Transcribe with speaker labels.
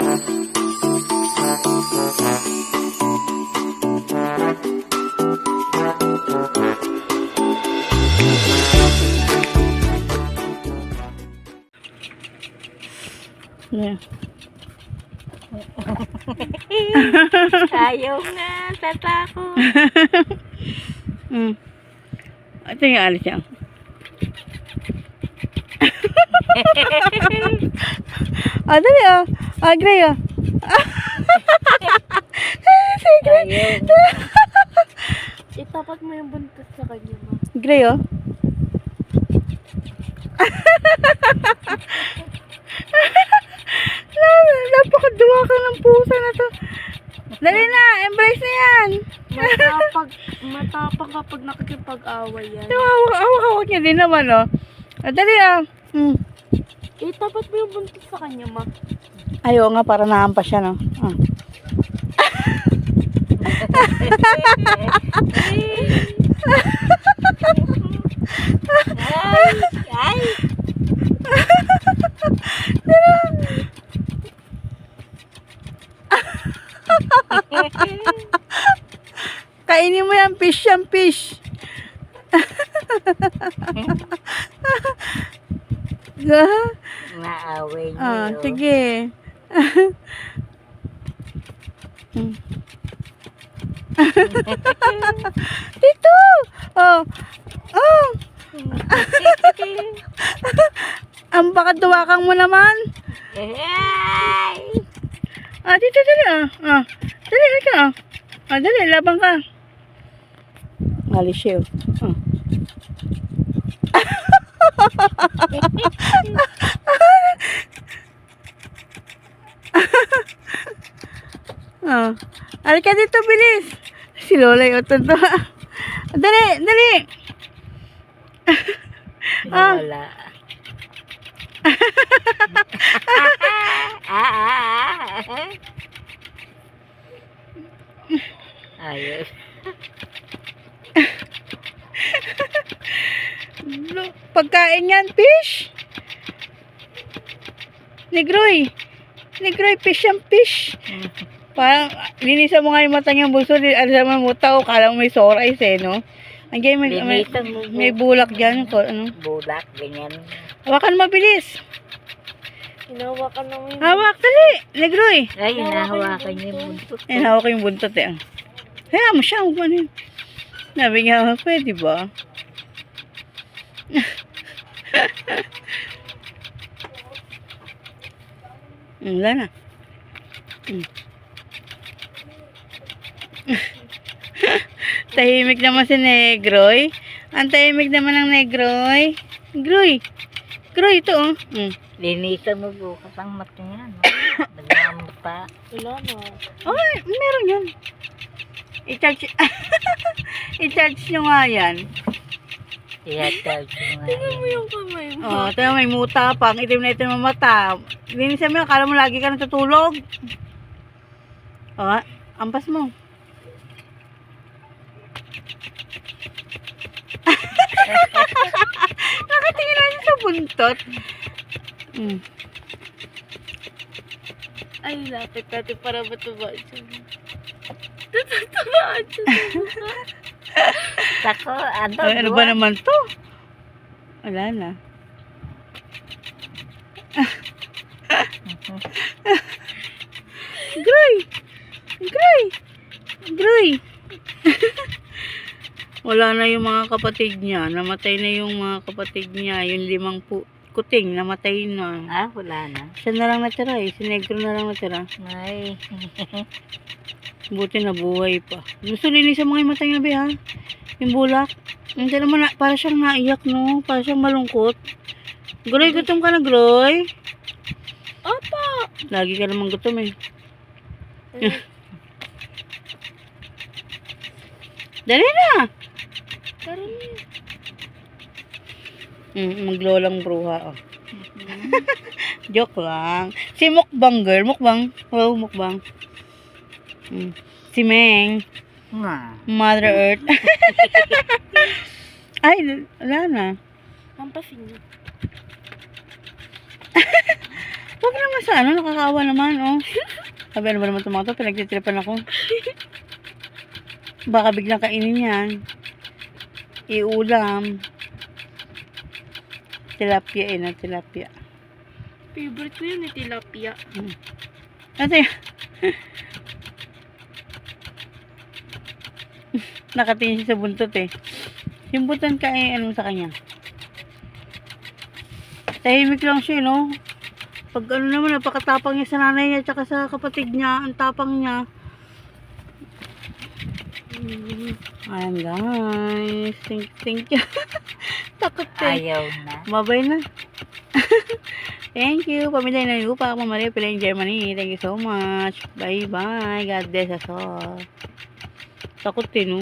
Speaker 1: Yeah.
Speaker 2: Ayaw na, tatakot.
Speaker 1: Mm. Ito yung alis yan. ah, dali ah. Ah, Gray ah. si Gray.
Speaker 2: Itapat mo yung buntot sa kanya, ma.
Speaker 1: Gray oh. Napakaduwa ka ng pusa na to. Dali na, embrace na yan.
Speaker 2: Matapag, matapang kapag nakikipag-away yan.
Speaker 1: Hawak-hawak niya din naman oh. Ah, dali ah. Hmm.
Speaker 2: Itapat mo yung buntot sa kanya, ma.
Speaker 1: Ayaw nga, para nahampas siya no. Ah.
Speaker 2: ay, ay.
Speaker 1: Kainin mo yan, fish yan, fish.
Speaker 2: Naaway niyo.
Speaker 1: ah, sige. Dito! Oh. Oh. Ang baka duwakang mo naman.
Speaker 2: Ay!
Speaker 1: Ah, dito, dali ah. Ah, dali, ka ah. Ah, dali, labang ka. Alis siya. oh. Ah. Ah. Alika dito, bilis. Si Lola yung tonto. Dali, dali. Ah.
Speaker 2: Wala. ah, ah, ah. Ayos.
Speaker 1: Lo- Pagkain yan, fish. Negroy. Negroy, fish yan, fish. Parang, linisan mo nga yung mata niya, buso. Alisan mo mo tao, kala mo may sore eyes eh, no? Andiyan, may, may,
Speaker 2: mo po.
Speaker 1: may bulak dyan. Ko, ano?
Speaker 2: Bulak, ganyan.
Speaker 1: Hawakan mabilis.
Speaker 2: Hinawa ka naman
Speaker 1: Hawak, dali. Negroy.
Speaker 2: Ay, hinahawakan niya yung buntot.
Speaker 1: Hawak ko yung buntot eh. Kaya mo siya, huwag mo na yun. Sabi nga, pwede ba? Mm, Wala na. Mm. tahimik naman si Negroy. Ang tahimik naman ng Negroy. Groy. Groy, ito oh. Mm.
Speaker 2: Linisan mo bukas ang mata niya. No? Nagmamata. Wala na.
Speaker 1: Oh, meron yan. I-charge, i-charge nyo nga yan.
Speaker 2: I-charge mo nga yun. yung kamay
Speaker 1: Oh, tayo may muta pa. Ang itim na itim ng mata. Linisan mo yun. Kala mo lagi ka natutulog. Oh, ampas mo. Nakatingin na siya sa buntot. Mm.
Speaker 2: Ay, lapit natin para matubaan siya. Tutubaan siya. Sako, ano?
Speaker 1: Ay, ano ba naman to? Wala na. Gray! Wala na yung mga kapatid niya. Namatay na yung mga kapatid niya. Yung limang pu kuting, namatay na.
Speaker 2: Ah, wala na.
Speaker 1: Siya na lang natira eh. Si Negro na lang natira.
Speaker 2: Ay.
Speaker 1: Buti na buhay pa. Gusto linisan mo nga yung mata niya, be, ha? Yung bulak. Hindi naman, na, para siyang naiyak, no? Para siyang malungkot. Groy, gutom ka na, Groy?
Speaker 2: Opo!
Speaker 1: Lagi ka naman gutom, eh. Dali na!
Speaker 2: Karoon
Speaker 1: Mm, maglolang bruha, oh. Joke lang. Si Mukbang, girl. Mukbang. Hello, Mukbang. Mm. Si Meng.
Speaker 2: nga.
Speaker 1: Mother Earth. Ay, wala na.
Speaker 2: Pampasin niyo.
Speaker 1: Huwag naman sa ano, nakakaawa naman, oh. Sabi, ano ba naman itong mga to? Pinagtitripan ako. Baka biglang kainin yan. Iulam. Tilapia eh, na tilapia.
Speaker 2: Favorite ko yun, eh, tilapia.
Speaker 1: Ano yun? Nakatingin siya sa buntot eh. Yung butan ka eh, ano sa kanya? Tahimik lang siya, no? Pag ano naman, napakatapang niya sa nanay niya tsaka sa kapatid niya, ang tapang niya. Ayan guys. Thank, thank you. Takot eh.
Speaker 2: Ayaw na.
Speaker 1: Mabay na. Thank you. Pamilya na lupa. Ako Maria Pila in Germany. Thank you so much. Bye-bye. God bless us all. Takot din, no?